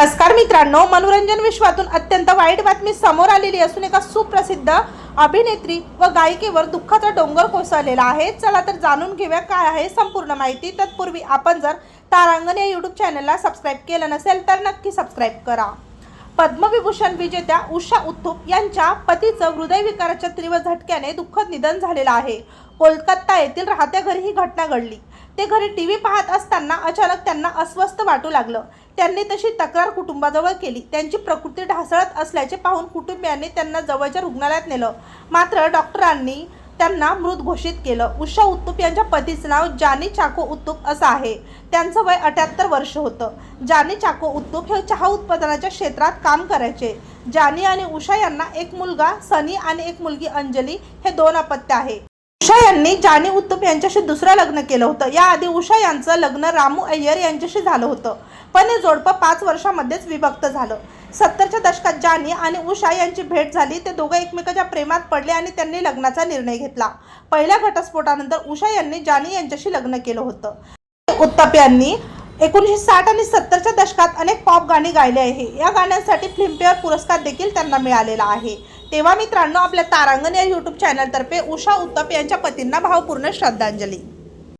नमस्कार मित्रांनो मनोरंजन विश्वातून अत्यंत वाईट बातमी समोर आलेली असून एका सुप्रसिद्ध अभिनेत्री व गायिकेवर दुःखाचा डोंगर कोसळलेला आहे. चला तर जाणून घेऊया काय आहे संपूर्ण माहिती. तत्पूर्वी आपण जर तारांगण या यूट्यूब चॅनलला सबस्क्राईब केलं नसेल तर नक्की सबस्क्राईब करा. पद्मविभूषण विजेत्या उषा उत्थुप यांच्या पतीचं हृदयविकाराच्या तीव्र झटक्याने दुःखद निधन झालेलं आहे. कोलकाता येथील राहत्या घरी ही घटना घडली. ते घरी टी व्ही पाहत असताना अचानक त्यांना अस्वस्थ वाटू लागलं. त्यांनी तशी तक्रार कुटुंबाजवळ केली. त्यांची प्रकृती ढासळत असल्याचे पाहून कुटुंबियांनी त्यांना जवळच्या रुग्णालयात नेलं. मात्र डॉक्टरांनी त्यांना मृत घोषित केलं. उषा उत्तुप यांच्या पतीचं नाव जानी चाको उत्तुप असं आहे. त्यांचं वय अठ्याहत्तर वर्ष होतं. जानी चाको उत्तुप हे चहा उत्पादनाच्या क्षेत्रात काम करायचे. जानी आणि उषा यांना एक मुलगा सनी आणि एक मुलगी अंजली हे दोन अपत्य आहे. उषा यांनी जानी उत्तम यांच्याशी दुसरं लग्न केलं होतं. याआधी उषा यांचं लग्न रामू अय्यर यांच्याशी झालं होतं. पण हे जोडपं पाच वर्षामध्येच विभक्त झालं. सत्तरच्या दशकात जानी आणि उषा यांची भेट झाली. ते दोघं एकमेकाच्या प्रेमात पडले आणि त्यांनी लग्नाचा निर्णय घेतला. पहिल्या घटस्फोटानंतर उषा यांनी जानी यांच्याशी लग्न केलं होतं. उत्तप यांनी एकोणीसशे साठ आणि सत्तरच्या दशकात अनेक पॉप गाणी गायली आहे. या गाण्यांसाठी फिल्मफेअर पुरस्कार देखील त्यांना मिळालेला आहे. तेव्हा मित्रांनो आपल्या तारांगण या यूट्यूब चॅनलतर्फे उषा उत्तप यांच्या पतींना भावपूर्ण श्रद्धांजली.